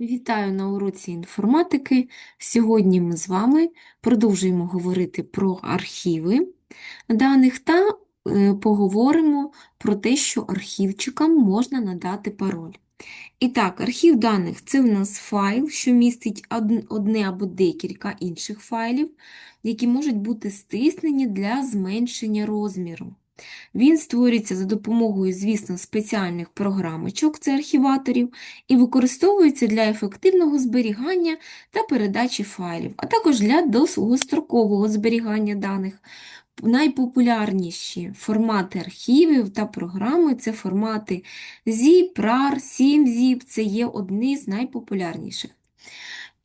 Вітаю на уроці інформатики. Сьогодні ми з вами продовжуємо говорити про архіви даних та е, поговоримо про те, що архівчикам можна надати пароль. І так, архів даних це в нас файл, що містить одне або декілька інших файлів, які можуть бути стиснені для зменшення розміру. Він створюється за допомогою, звісно, спеціальних програмочок, це архіваторів, і використовується для ефективного зберігання та передачі файлів, а також для довгострокового зберігання даних. Найпопулярніші формати архівів та програми це формати ZIP, RAR, SIMZIP, це є одні з найпопулярніших.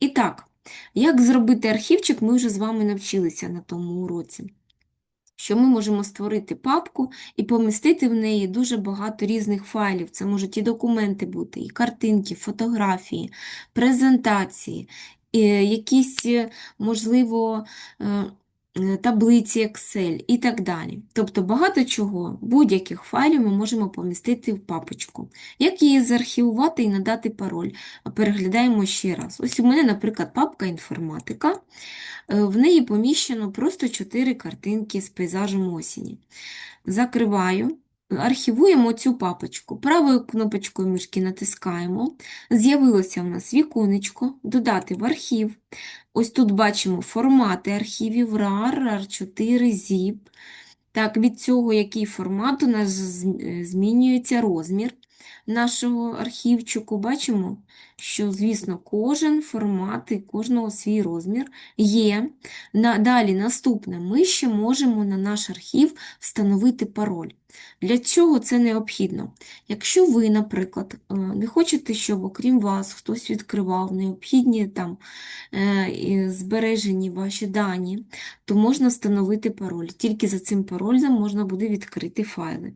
І так, як зробити архівчик, ми вже з вами навчилися на тому уроці що ми можемо створити папку і помістити в неї дуже багато різних файлів. Це можуть і документи бути, і картинки, фотографії, презентації, і якісь, е, можливо, е, е, таблиці Excel і так далі. Тобто багато чого, будь-яких файлів ми можемо помістити в папочку. Як її заархівувати і надати пароль? Переглядаємо ще раз. Ось у мене, наприклад, папка інформатика. Е, В неї поміщено просто 4 картинки з пейзажем осені. Закриваю, архівуємо цю папочку. Правою кнопочкою мишки натискаємо. З'явилося в нас віконечко, додати в архів. Ось тут бачимо формати архівів RAR, RAR4, ZIP. Так, від цього, який формат у нас змінюється розмір нашого архівчику. Бачимо, що, звісно, кожен формат і кожного свій розмір є. Далі, наступне, ми ще можемо на наш архів встановити пароль. Для чого це необхідно? Якщо ви, наприклад, е, не хочете, щоб окрім вас хтось відкривав необхідні там е, збережені ваші дані, то можна встановити пароль. Тільки за цим паролем можна буде відкрити файли.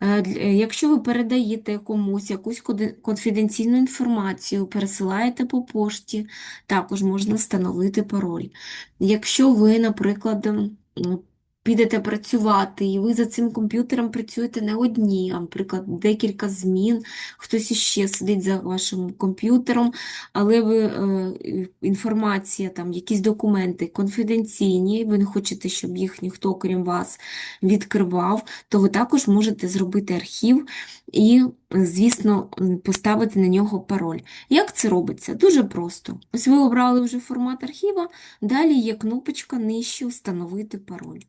Е, Якщо ви передаєте комусь якусь конфіденційну інформацію, пересилаєте по пошті, також можна встановити пароль. Якщо ви, наприклад, підете працювати, і ви за цим комп'ютером працюєте не одні, а, наприклад, декілька змін, хтось іще сидить за вашим комп'ютером, але ви, е, інформація, там, якісь документи конфіденційні, ви не хочете, щоб їх ніхто, крім вас, відкривав, то ви також можете зробити архів і, звісно, поставити на нього пароль. Як це робиться? Дуже просто. Ось ви обрали вже формат архіва, далі є кнопочка нижче «Встановити пароль».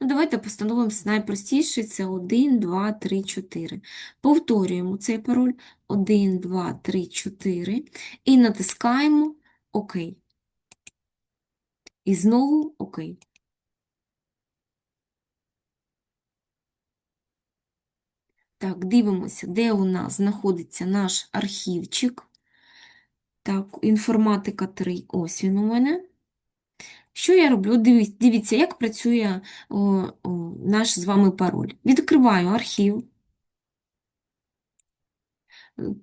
Ну, давайте постановимо найпростіший, це 1, 2, 3, 4. Повторюємо цей пароль 1, 2, 3, 4 і натискаємо ОК. І знову ОК. Так, дивимося, де у нас знаходиться наш архівчик. Так, інформатика 3, ось він у мене. Що я роблю? Дивіться, як працює о, о, наш з вами пароль. Відкриваю архів,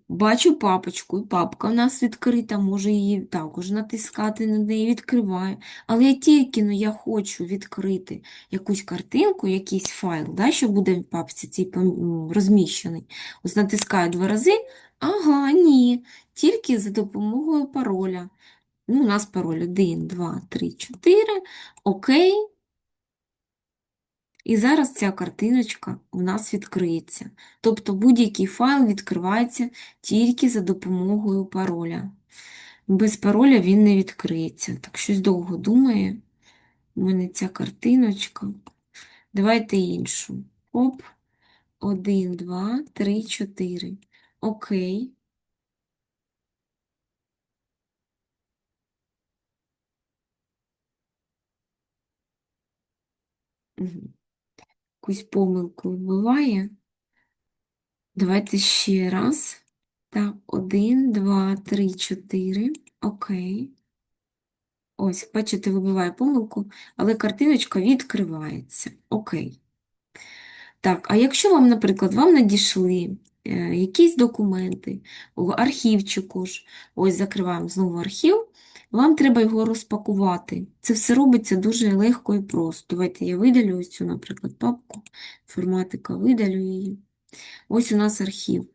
бачу папочку, і папка в нас відкрита, можу її також натискати на неї, відкриваю. Але я тільки ну, я хочу відкрити якусь картинку, якийсь файл, да, що буде в папці цій розміщений. Ось натискаю два рази. Ага, ні, тільки за допомогою пароля. Ну, у нас пароль 1, 2, 3, 4. Окей. І зараз ця картиночка у нас відкриється. Тобто будь-який файл відкривається тільки за допомогою пароля. Без пароля він не відкриється. Так щось довго думає. У мене ця картиночка. Давайте іншу. Оп. 1, 2, 3, 4. Окей. Якусь помилку вбиває. Давайте ще раз. Так, 1, 2, 3, 4. Окей. Ось, бачите, вибиває помилку, але картиночка відкривається. Окей. Так, а якщо вам, наприклад, вам надійшли е, якісь документи в архівчику ж, ось закриваємо знову архів, вам треба його розпакувати. Це все робиться дуже легко і просто. Давайте я видалю ось цю, наприклад, папку, інформатика, видалю її. Ось у нас архів.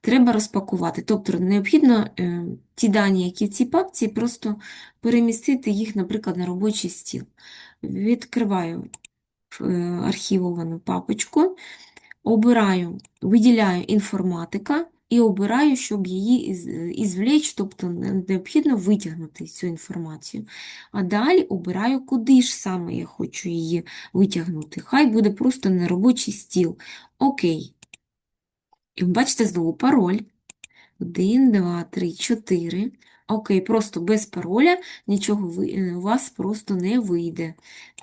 треба розпакувати. Тобто необхідно е, ті дані, які в цій папці, просто перемістити їх, наприклад, на робочий стіл. Відкриваю е, архівовану папочку, обираю, виділяю інформатика і обираю, щоб її ізвлечь, тобто необхідно витягнути цю інформацію. А далі обираю, куди ж саме я хочу її витягнути. Хай буде просто на робочий стіл. Окей. І бачите знову пароль. 1, 2, 3, 4. Окей, просто без пароля нічого е, у вас просто не вийде.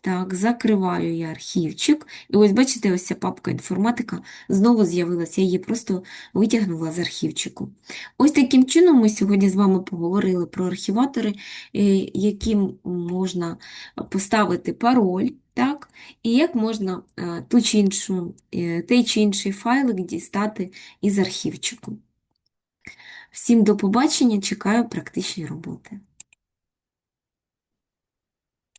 Так, закриваю я архівчик. І ось бачите, ось ця папка інформатика знову з'явилася. Я її просто витягнула з архівчику. Ось таким чином ми сьогодні з вами поговорили про архіватори, е, яким можна поставити пароль, так, і як можна е, ту чи іншу, той чи інший файлик дістати із архівчику. Всім до побачення, чекаю практичні роботи.